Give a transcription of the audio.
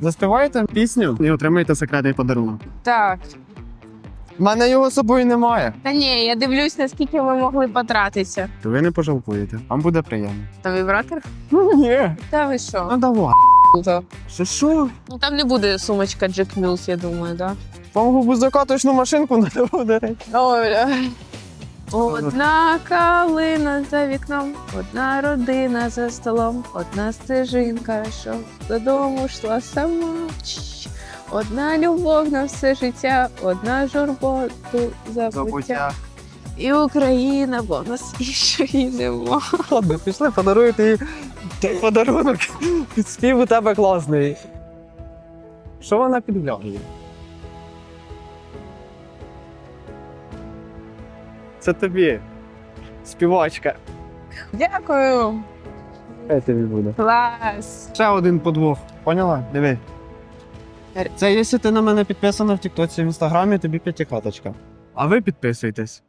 Заспіваєте пісню і отримаєте секретний подарунок. Так. У мене його з собою немає. Та ні, я дивлюсь, наскільки ми могли потратитися. То ви не пожалкуєте. Вам буде приємно. Там вібратор? Ну ні. Та ви що? Ну давай. Круто. Що що? Ну там не буде сумочка Jack Mills, я думаю, да? Вам губузака точну машинку не буде. Ой, бля. Одна калина за вікном, одна родина за столом, одна стежинка, що додому йшла сама. Одна любов на все життя, одна журботу забуття. І Україна, бо в нас іншої нема. Ладно, пішли, подаруєте їй подарунок. Спів у тебе класний. Що вона підглядує? Це тобі. Співачка. Дякую. Хай тобі буде. Клас. Ще один подвох. Поняла? Диви. Це якщо ти на мене підписана в Тіктоці в інстаграмі, тобі п'ятихаточка. А ви підписуйтесь.